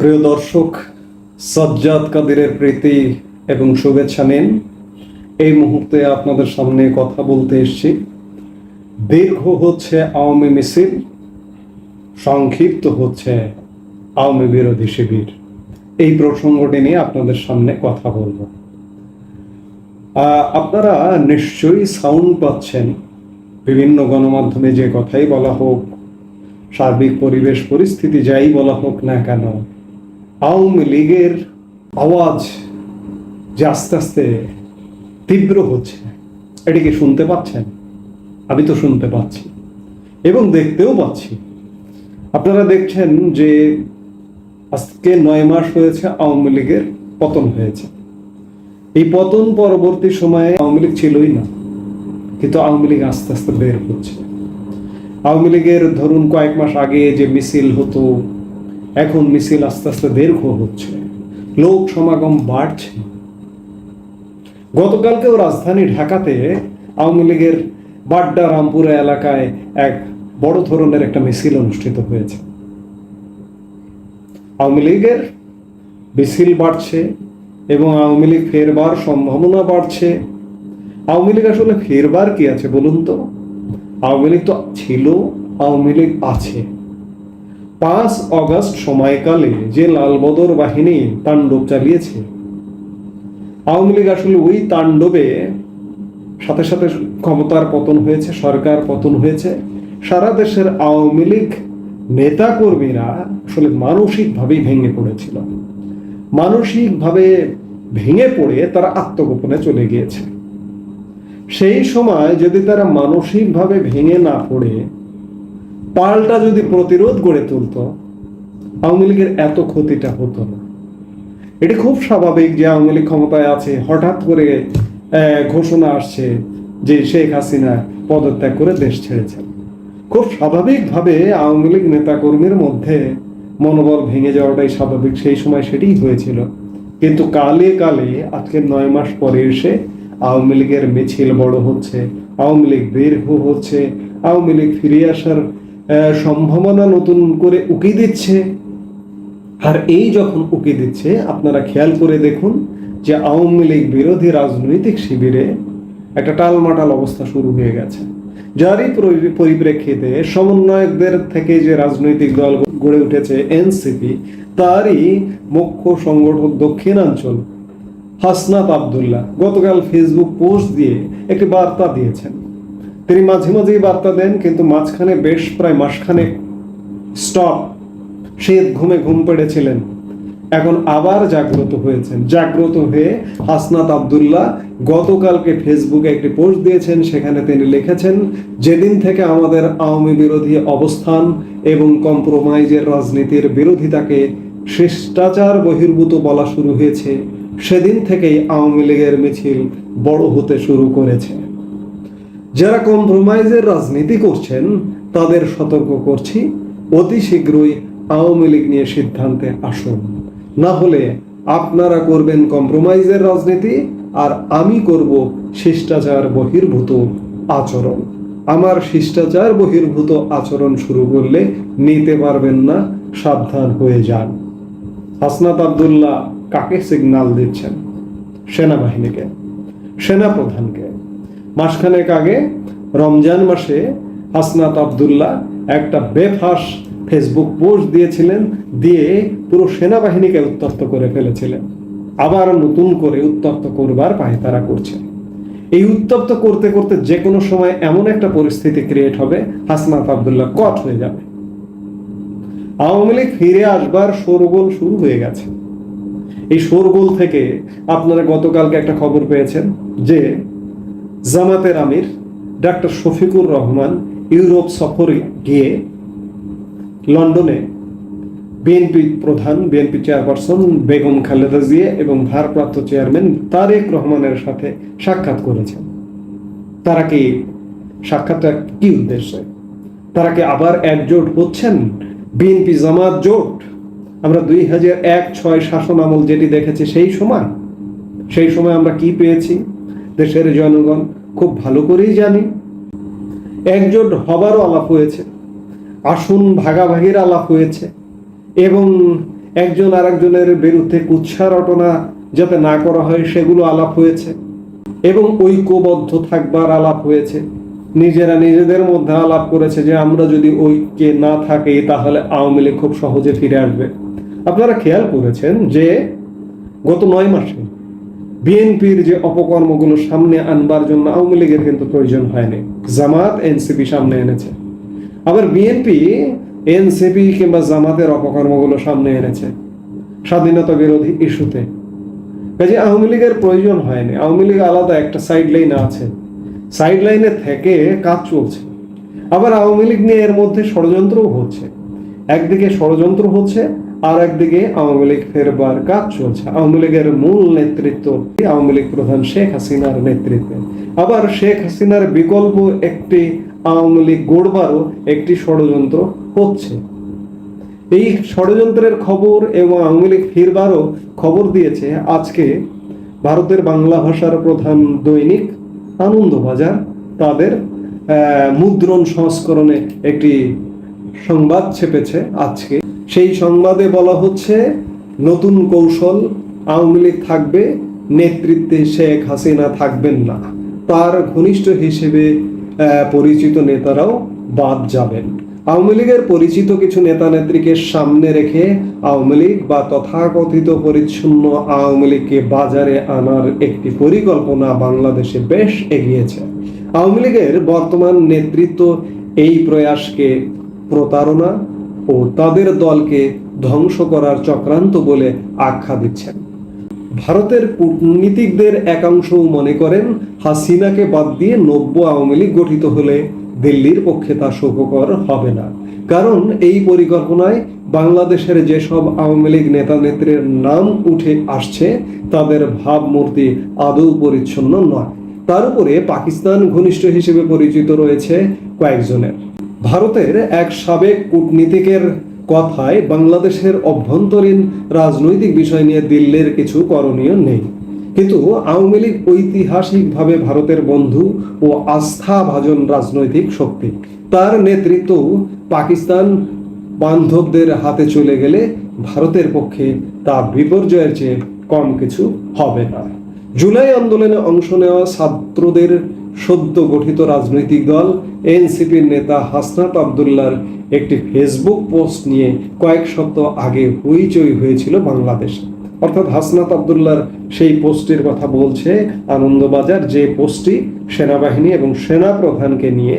প্রিয় দর্শক, সজ্জাদ কাদিরের প্রীতি এবং শুভেচ্ছা নিন। এই মুহূর্তে আপনাদের সামনে কথা বলতে এসেছি। দীর্ঘ হচ্ছে আওয়ামী মিছিল, সংক্ষিপ্ত হচ্ছে আওয়ামী বিরোধী শিবির। এই প্রসঙ্গটি নিয়ে আপনাদের সামনে কথা বলব। আপনারা নিশ্চয়ই সাউন্ড পাচ্ছেন। বিভিন্ন গণমাধ্যমে যে কথাই বলা হোক, সার্বিক পরিবেশ, পরিস্থিতি যাই বলা হোক না কেন আওয়ামী লীগের আওয়াজ যে আস্তে আস্তে তীব্র হচ্ছে এটি কি শুনতে পাচ্ছেন? আমি তো শুনতে পাচ্ছি এবং দেখতেও পাচ্ছি। আপনারা দেখছেন যে আজকে নয় মাস হয়েছে আওয়ামী লীগের পতন হয়েছে। এই পতন পরবর্তী সময়ে আওয়ামী লীগ ছিলই না, কিন্তু আওয়ামী লীগ আস্তে আস্তে বের হচ্ছে। আওয়ামী লীগের ধরুন কয়েক মাস আগে যে মিছিল হতো এখন মিছিল আস্তে আস্তে দীর্ঘ হচ্ছে। লোক সমাগম বাড়ছে। গতকালকেও রাজধানী ঢাকাতে আওয়ামী লীগের বাড্ডা রামপুরা এলাকায় এক বড় ধরনের একটা মিছিল অনুষ্ঠিত হয়েছে। আওয়ামী লীগের মিছিল বাড়ছে এবং আওয়ামী লীগ ফেরবার সম্ভাবনা বাড়ছে। আওয়ামী লীগ আসলে ফেরবার কি আছে বলুন তো? আওয়ামী লীগ তো ছিল, আওয়ামী লীগ আছে। পাঁচ অগস্ট সময়কালে যে লালবদর বাহিনী তাণ্ডব চালিয়েছে। আওয়ামী লীগ আসলে ওই তাণ্ডবে সাথে সাথে ক্ষমতার পতন হয়েছে, সরকার পতন হয়েছে। সারা দেশের আওয়ামী লীগ নেতা কর্মীরা আসলে মানসিকভাবেই ভেঙে পড়েছিল। মানসিকভাবে ভেঙে পড়ে তারা আত্মগোপনে চলে গিয়েছে। সেই সময় যদি তারা মানসিকভাবে ভেঙে না পড়ে পাল্টা যদি প্রতিরোধ গড়ে তুলতো, আওয়ামী লীগের এত ক্ষতিটা হতো না। এটি খুব স্বাভাবিক যে আওয়ামী লীগ ক্ষমতায় আছে, হঠাৎ করে ঘোষণা আসছে যে শেখ হাসিনা পদত্যাগ করে দেশ ছেড়েছেন। খুব স্বাভাবিকভাবে আওয়ামী লীগ নেতাকর্মীর মধ্যে মনোবল ভেঙে যাওয়াটাই স্বাভাবিক, সেই সময় সেটিই হয়েছিল। কিন্তু কালে কালে, আজকে নয় মাস পরে এসে আওয়ামী লীগের মিছিল বড় হচ্ছে, আওয়ামী লীগ দীর্ঘ হচ্ছে, আওয়ামী লীগ ফিরে আসার সম্ভাবনা নতুন করে উকি দিচ্ছে। আর এই যখন উকি দিচ্ছে, আপনারা খেয়াল করে দেখুন যে আওয়ামী লীগ বিরোধী রাজনৈতিক শিবিরে একটা টালমাটাল অবস্থা শুরু হয়ে গেছে। যারই পরিপ্রেক্ষিতে সমন্বয়কদের থেকে যে রাজনৈতিক দল গড়ে উঠেছে এনসিপি, তারই মুখ্য সংগঠক দক্ষিণাঞ্চল, হাসনাত আবদুল্লাহ, গতকাল ফেসবুক পোস্ট দিয়ে একটি বার্তা দিয়েছেন। তিনি মাঝে মাঝেই বার্তা দেন, কিন্তু মাঝখানে বেশ প্রায় মাসখানেক স্টপ। সে ঘুমে ঘুম পেড়েছিলেন। এখন আবার জাগ্রত হয়েছেন। জাগ্রত হয়ে হাসনাত আবদুল্লাহ গতকালকে ফেসবুকে একটি পোস্ট দিয়েছেন, সেখানে তিনি লিখেছেন, যেদিন থেকে আমাদের আওয়ামী বিরোধী অবস্থান এবং কম্প্রোমাইজের রাজনীতির বিরোধিতাকে শিষ্টাচার বহির্ভূত বলা শুরু হয়েছে, সেদিন থেকেই আওয়ামী লীগের মিছিল বড় হতে শুরু করেছে। যারা কম্প্রোমাইজের রাজনীতি করছেন, তাদের সতর্ক করছি। অতি শীঘ্রই আওয়ামী লীগ নিয়ে সিদ্ধান্তে আসুন। না হলে আপনারা করবেন কম্প্রোমাইজের রাজনীতি, আর আমি করব শিষ্টাচার বহির্ভূত আচরণ। আমার শিষ্টাচার বহির্ভূত আচরণ শুরু করলে নিতে পারবেন না, সাবধান হয়ে যান। হাসনাত আবদুল্লাহ কাকে সিগনাল দিচ্ছেন? সেনাবাহিনীকে। সেনাপ্রধানকে। মাসখানেক আগে রমজান মাসে হাসনাত আবদুল্লাহ একটা বেফাস ফেসবুক পোস্ট দিয়েছিলেন, দিয়ে পুরো সেনাবাহিনীকে উত্তপ্ত করে ফেলেছিলেন। আবার নতুন করে উত্তপ্ত করবার পায়তারা করছেন এই উত্তপ্ত করতে করতে যে কোনো সময় এমন একটা পরিস্থিতি ক্রিয়েট হবে, হাসনাত আবদুল্লাহ কট হয়ে যাবে। আওয়ামী লীগ ফিরে আসবার শোরগোল শুরু হয়ে গেছে। এই শোরগোল থেকে আপনারা গতকালকে একটা খবর পেয়েছেন যে জামাতের আমির ডাক্তার শফিকুর রহমান ইউরোপ সফরে গিয়ে লন্ডনে বিএনপি প্রধান বিএনপি চেয়ারপারসন বেগম খালেদা জিয়া এবং ভারপ্রাপ্ত চেয়ারম্যান তারেক রহমানের সাথে সাক্ষাৎ করেছেন। তারা কি সাক্ষাৎটা কি উদ্দেশ্যে? তারা কি আবার একজোট হচ্ছেন? বিএনপি জামাত জোট? আমরা দুই হাজার এক ছয় শাসন আমল যেটি দেখেছি সেই সময়? সেই সময় আমরা কি পেয়েছি? দেশের জনগণ খুব ভালো করেই জানি। একজোট হবারও আলাপ হয়েছে, আসন ভাগাভাগির আলাপ হয়েছে এবং একজন আরেকজনের বিরুদ্ধে কুচ্ছা রটনা যাতে না করা হয় সেগুলো আলাপ হয়েছে এবং ঐক্যবদ্ধ থাকবার আলাপ হয়েছে। নিজেরা নিজেদের মধ্যে আলাপ করেছে যে আমরা যদি ঐক্যে না থাকি তাহলে আওয়ামী লীগ খুব সহজে ফিরে আসবে। আপনারা খেয়াল করেছেন যে গত নয় মাসে বিএনপির যে অপকর্মগুলো সামনে আনবার জন্য আওয়ামী লীগের কিন্তু প্রয়োজন হয়নি। জামাত এনসিপি সামনে এনেছে। আবার বিএনপি এনসিপি কিংবা জামাতের অপকর্মগুলো সামনে এনেছে স্বাধীনতা বিরোধী ইস্যুতে। কাজে আওয়ামী লীগের প্রয়োজন হয়নি। আওয়ামী লীগ আলাদা একটা সাইড লাইন আছে। সাইড লাইনে থেকে কাজ চলছে। আবার আওয়ামী লীগ নিয়ে এর মধ্যে ষড়যন্ত্রও হচ্ছে। একদিকে ষড়যন্ত্র হচ্ছে আর একদিকে আওয়ামী লীগ ফেরবার কাজ চলছে। আওয়ামী লীগের মূল নেতৃত্ব আওয়ামী লীগ প্রধান শেখ হাসিনার নেতৃত্বে। আবার শেখ হাসিনার বিকল্প একটি আওয়ামী লীগ গড়বারও একটি ষড়যন্ত্র হচ্ছে। এই ষড়যন্ত্রের খবর এবং আওয়ামী লীগ ফিরবারও খবর দিয়েছে আজকে ভারতের বাংলা ভাষার প্রধান দৈনিক আনন্দবাজার তাদের মুদ্রণ সংস্করণে একটি সংবাদ ছেপেছে আজকে। সেই সংবাদে বলা হচ্ছে, নতুন কৌশল আওয়ামী লীগ থাকবে, নেতৃত্বে শেখ হাসিনা থাকবেন না। তার ঘনিষ্ঠ হিসেবে পরিচিত নেতারাও বাদ যাবেন। আওয়ামী লীগের পরিচিত কিছু নেতা নেত্রীকে সামনে রেখে আওয়ামী লীগ বা তথাকথিত পরিচ্ছন্ন আওয়ামী লীগকে বাজারে আনার একটি পরিকল্পনা বাংলাদেশে বেশ এগিয়েছে। আওয়ামী লীগের বর্তমান নেতৃত্ব এই প্রয়াসকে প্রতারণা ও তাদের দলকে ধ্বংস করার চক্রান্ত বলে আখ্যা দিচ্ছেন। ভারতের কূটনীতিকদের একাংশ মনে করেন, হাসিনাকে বাদ দিয়ে নব্য আওয়ামী লীগ গঠিত হলে দিল্লির পক্ষে তা সুখকর হবে না। কারণ এই পরিকল্পনায় বাংলাদেশের যেসব আওয়ামী লীগ নেতা নেত্রীর নাম উঠে আসছে, তাদের ভাবমূর্তি আদৌ পরিচ্ছন্ন নয়। তার উপরে পাকিস্তান ঘনিষ্ঠ হিসেবে পরিচিত রয়েছে কয়েকজনের। ভারতের এক সাবেক কূটনীতিকের কথায় বাংলাদেশের অভ্যন্তরীণ রাজনৈতিক বিষয় নিয়ে দিল্লির কিছু করণীয় নেই। কিন্তু আওয়ামী লীগ ঐতিহাসিকভাবে ভারতের বন্ধু ও আস্থাভাজন রাজনৈতিক শক্তি। তার নেতৃত্ব পাকিস্তান বান্ধবদের হাতে চলে গেলে ভারতের পক্ষে তা বিপর্যয়ের চেয়ে কম কিছু হবে না। জুলাই আন্দোলনে অংশ নেওয়া ছাত্রদের সদ্য গঠিত রাজনৈতিক দল, এনসিপির নেতা হাসনাত আবদুল্লার একটি ফেসবুক পোস্ট নিয়ে কয়েক সপ্তাহ আগে হইচই হয়েছিল বাংলাদেশ। অর্থাৎ হাসনাত আবদুল্লার সেই পোস্টের কথা বলছে আনন্দবাজার। যে পোস্টটি সেনাবাহিনী এবং সেনা প্রধানকে নিয়ে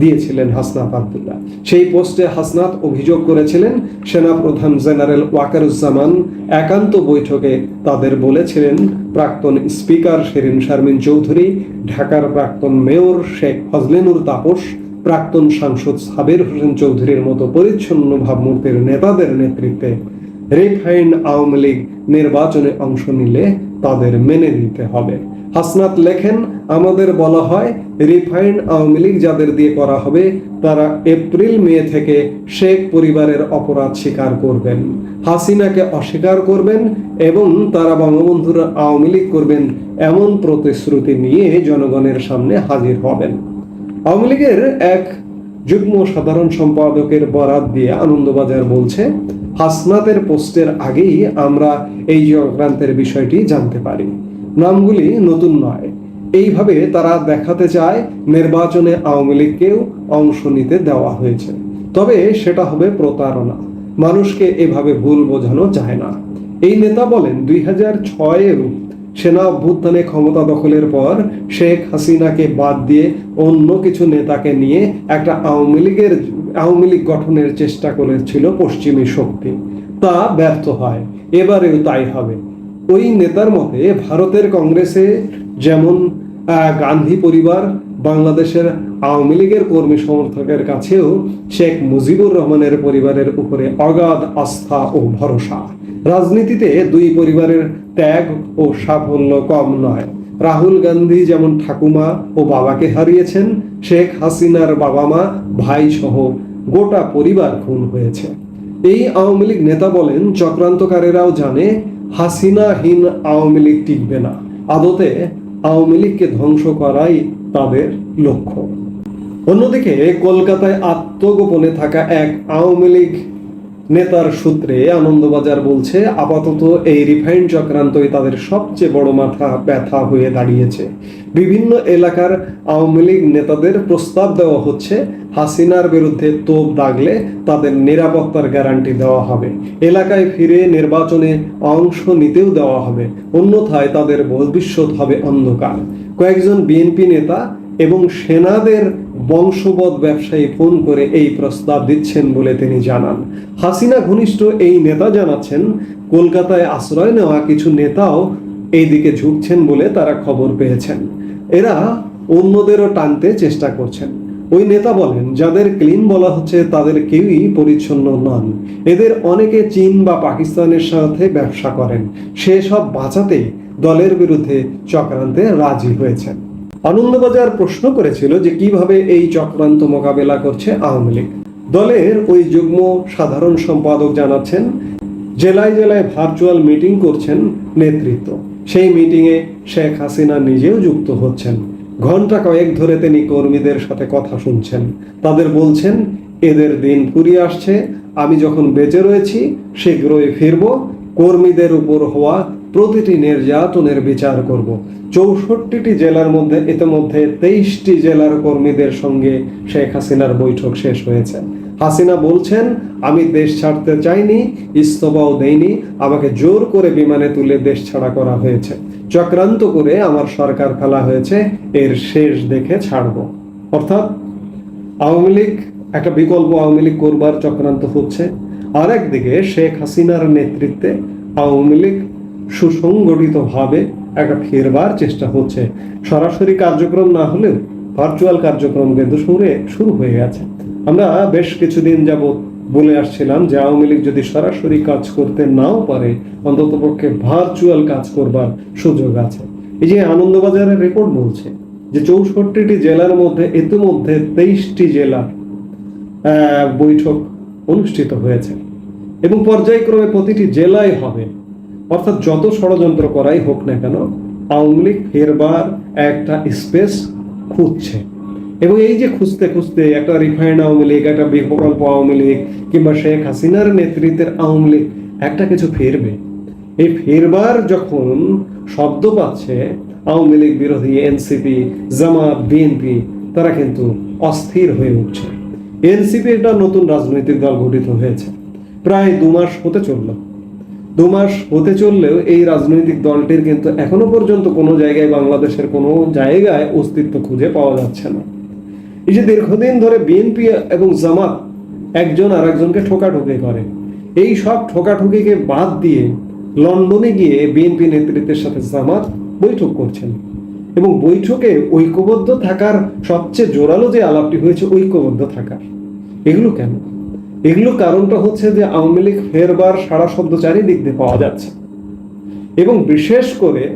দিয়েছিলেন হাসনাত আবদুল্লাহ। সেই পোস্টে হাসনাত অভিযোগ করেছিলেন, সেনাপ্রধান জেনারেল ওয়াকারুজ্জামান একান্ত বৈঠকে তাদের বলেছিলেন, প্রাক্তন স্পিকার শেরিন শারমিন চৌধুরী, ঢাকার প্রাক্তন মেয়র শেখ ফজলেনুর তাপস, প্রাক্তন সাংসদ সাবের হোসেন চৌধুরীর মতো পরিচ্ছন্ন ভাবমূর্তির নেতাদের নেতৃত্বে রিফাইন্ড আওয়ামী লীগ নির্বাচনে অংশ নিলে তাদের মেনে নিতে হবে। হাসনাত লেখেন, আমাদের বলা হয় রিফাইন্ড আওয়ামী লীগ যাদের দিয়ে করা হবে, তারা এপ্রিল, মে থেকে শেখ পরিবারের অপরাধ স্বীকার করবেন। হাসিনাকে অস্বীকার করবেন এবং তারা বঙ্গবন্ধুর আওয়ামী লীগ করবেন এমন প্রতিশ্রুতি নিয়ে জনগণের সামনে হাজির হবেন। আওয়ামী লীগের এক যুগ্ম সাধারণ সম্পাদকের বরাত দিয়ে আনন্দবাজার বলছে, হাসনাতের পোস্টের আগেই আমরা এই চক্রান্তের বিষয়টি জানতে পারি। নামগুলি নতুন নয়। এইভাবে তারা দেখাতে চায়, নির্বাচনে আওয়ামী লীগকেও অংশ নিতে দেওয়া হয়েছে। তবে সেটা হবে প্রতারণা। মানুষকে এভাবে ভুল বোঝানো যায় না। এই নেতা বলেন, দুই হাজার ছয়ের সেনা অভ্যুত্থানে ক্ষমতা দখলের পর শেখ হাসিনাকে বাদ দিয়ে অন্য কিছু নেতাকে নিয়ে একটা আওয়ামী লীগের, আওয়ামী লীগ গঠনের চেষ্টা করেছিল পশ্চিমী শক্তি। তা ব্যর্থ হয়। এবারেও তাই হবে। ওই নেতার মতে ভারতের কংগ্রেসে যেমন গান্ধী পরিবার, বাংলাদেশের আওয়ামী লীগের কর্মী সমর্থকের কাছেও শেখ মুজিবুর রহমানের পরিবারের উপরে অগাধ আস্থা ও ভরসা। রাজনীতিতে দুই পরিবারের ত্যাগ ও সাফল্য কম নয়। রাহুল গান্ধী যেমন ঠাকুমা ও বাবাকে হারিয়েছেন, শেখ হাসিনার বাবা মা ভাই সহ গোটা পরিবার খুন হয়েছে। এই আওয়ামী লীগ নেতা বলেন, চক্রান্তকারীরাও জানে হাসিনাহীন আওয়ামী লীগ টিকবে না। আদতে আওয়ামী লীগকে ধ্বংস করাই তাদের লক্ষ্য। অন্যদিকে কলকাতায় আত্মগোপনে থাকা এক আওয়ামী লীগ নেতার সূত্রে আনন্দবাজার বলছে, আপাতত এই রিফাইন্ড চক্রান্তই তাদের সবচেয়ে বড় মাথা ব্যথা হয়ে দাঁড়িয়েছে। বিভিন্ন এলাকার আওয়ামী লীগ নেতাদের প্রস্তাব দেওয়া হচ্ছে, হাসিনার বিরুদ্ধে তোপ দাগলে তাদের নিরাপত্তার গ্যারান্টি দেওয়া হবে। এলাকায় ফিরে নির্বাচনে অংশ নিতেও দেওয়া হবে। অন্যথায় তাদের ভবিষ্যৎ হবে অন্ধকার। কয়েকজন বিএনপি নেতা এবং সেনাদের বংশবদ ব্যবসায়ী ফোন করে এই প্রস্তাব দিচ্ছেন বলে তিনি জানান। হাসিনা ঘনিষ্ঠ এই নেতা জানাচ্ছেন, কলকাতায় আশ্রয় নেওয়া কিছু নেতাও এই দিকে ঝুঁকছেন বলে তারা খবর পেয়েছেন। এরা অন্যদেরও টানতে চেষ্টা করছেন। ওই নেতা বলেন, যাদের ক্লিন বলা হচ্ছে তাদের কেউই পরিচ্ছন্ন নন। এদের অনেকে চীন বা পাকিস্তানের সাথে ব্যবসা করেন। সেসব বাঁচাতে দলের বিরুদ্ধে চক্রান্তে রাজি হয়েছেন। আনন্দবাজার প্রশ্ন করেছিল যে কীভাবে এই চক্রান্ত মোকাবেলা করছে আওয়ামী লীগ। দলের ওই যুগ্ম সাধারণ সম্পাদক জানাচ্ছেন, জেলায় জেলায় ভার্চুয়াল মিটিং করছেন নেতৃত্ব। সেই মিটিংয়ে শেখ হাসিনা নিজেও যুক্ত হচ্ছেন। ঘণ্টা কয়েক ধরে তিনি কর্মীদের সাথে কথা শুনছেন। তাদের বলছেন, এদের দিন ফুরিয়ে আসছে। আমি যখন বেঁচে রয়েছি, শীঘ্রই ফিরব। কর্মীদের উপর হওয়া প্রতিটি নির্যাতনের বিচার করব। চৌষট্টিটি জেলার মধ্যে ইতিমধ্যে তেইশটি জেলার কর্মীদের সঙ্গে শেখ হাসিনার বৈঠক শেষ হয়েছে। হাসিনা বলছেন, আমি দেশ ছাড়তে চাইনি ইস্তফাও দেইনি, আমাকে জোর করে বিমানে তুলে দেশ ছাড়া করা হয়েছে। চক্রান্ত করে আমার সরকার ফেলা হয়েছে, এর শেষ দেখে ছাড়ব। অর্থাৎ আওয়ামী লীগ, একটা বিকল্প আওয়ামী লীগ করবার চক্রান্ত হচ্ছে। আর একদিকে শেখ হাসিনার নেতৃত্বে আওয়ামী লীগ সুসংগঠিতভাবে একটা ফেরবার চেষ্টা হচ্ছে। সরাসরি কার্যক্রম না হলেও ভার্চুয়াল কার্যক্রম কিন্তু শুরু শুরু হয়ে গেছে। আমরা বেশ কিছুদিন যাবৎ বলে আসছিলাম যে আওয়ামী লীগ যদি সরাসরি কাজ করতে নাও পারে, অন্তত পক্ষে ভার্চুয়াল কাজ করবার সুযোগ আছে। এই যে আনন্দবাজারের রেকর্ড বলছে যে চৌষট্টিটি জেলার মধ্যে ইতিমধ্যে তেইশটি জেলা বৈঠক অনুষ্ঠিত হয়েছে। এবং পর্যায়ক্রমে প্রতিটি জেলায় হবে। অর্থাৎ যত ষড়যন্ত্র করাই হোক না কেন, আওয়ামী লীগ ফেরবার একটা স্পেস খুঁজছে। এবং এই যে খুঁজতে খুঁজতে একটা রিফাইন্ড আওয়ামী লীগ, একটা বিকল্প আওয়ামী লীগ, কিংবা শেখ হাসিনার নেতৃত্বের আওয়ামী লীগ, একটা কিছু ফেরবে। এই ফেরবার যখন শব্দ পাচ্ছে, আওয়ামী লীগ বিরোধী এনসিপি, জামাত, বিএনপি, তারা কিন্তু অস্থির হয়ে উঠছে। এনসিপি একটা নতুন রাজনৈতিক দল গঠিত হয়েছে। প্রায় দু মাস হতে চলল। দু মাস হতে চললেও এই রাজনৈতিক দলটির কিন্তু এখনও পর্যন্ত কোনো জায়গায় বাংলাদেশের কোনো জায়গায় অস্তিত্ব খুঁজে পাওয়া যাচ্ছে না। এই যে দীর্ঘদিন ধরে বিএনপি এবং জামাত একজন আর একজনকে ঠোকাঠুকি করে, এই সব ঠোকাঠুকিকে বাদ দিয়ে লন্ডনে গিয়ে বিএনপি নেতৃত্বের সাথে জামাত বৈঠক করছেন এবং বৈঠকে ঐক্যবদ্ধ থাকার সবচেয়ে জোরালো যে আলাপটি হয়েছে ঐক্যবদ্ধ থাকার, এগুলো কেন? এগুলো কারণটা হচ্ছে যে আওয়ামী লীগ ফেরবার সারা শব্দ চারিদিক দিয়ে পাওয়া যাচ্ছে। এবং বিশেষ করে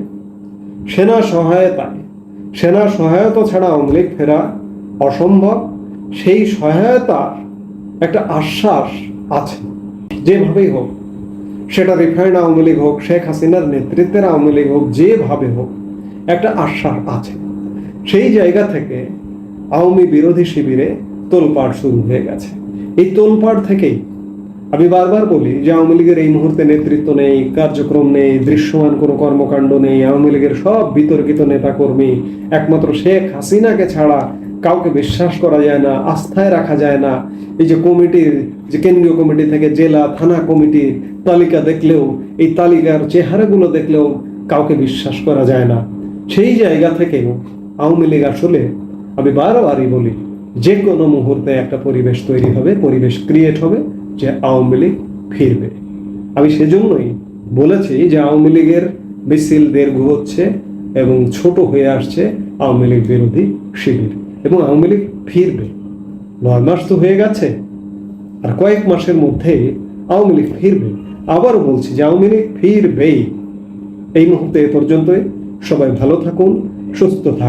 সেনা সহায়তায়, সেনা সহায়তা ছাড়া আওয়ামী লীগ ফেরা অসম্ভব। সেই সহায়তার একটা আশ্বাস আছে। যেভাবেই হোক, সেটা রিফাইন্ড আওয়ামী লীগ হোক, শেখ হাসিনার নেতৃত্বের আওয়ামী লীগ হোক, যেভাবে হোক, একটা আশ্বাস আছে। সেই জায়গা থেকে আওয়ামী বিরোধী শিবিরে তোলপাড় শুরু হয়ে গেছে। এই তোলপাড় থেকেই। আমি বারবার বলি যে আওয়ামী লীগের এই মুহূর্তে নেতৃত্ব নেই, কার্যক্রম নেই, দৃশ্যমান কোনো কর্মকাণ্ড নেই, আওয়ামী লীগের সব বিতর্কিত নেতাকর্মী, একমাত্র শেখ হাসিনাকে ছাড়া কাউকে বিশ্বাস করা যায় না, আস্থায় রাখা যায় না। এই যে কমিটির, যে কেন্দ্রীয় কমিটি থেকে জেলা, থানা কমিটির তালিকা দেখলেও, এই তালিকার চেহারাগুলো দেখলেও কাউকে বিশ্বাস করা যায় না। সেই জায়গা থেকেও আওয়ামী লীগ আসলে আমি বারবারই বলি যে কোনো মুহূর্তে একটা পরিবেশ তৈরি হবে, পরিবেশ ক্রিয়েট হবে যে আওয়ামী লীগ ফিরবে। আমি সেজন্যই বলেছি যে আওয়ামী লীগের মিছিল দীর্ঘ হচ্ছে এবং ছোট হয়ে আসছে আওয়ামী লীগ বিরোধী শিবির। এবং আওয়ামী লীগ ফিরবে। নয় মাস তো হয়ে গেছে। আর কয়েক মাসের মধ্যে আওয়ামী লীগ ফিরবে। আবারও বলছি যে আওয়ামী লীগ ফিরবেই। এই মুহূর্তে এ পর্যন্তই। সবাই ভালো থাকুন, সুস্থ থাকুন।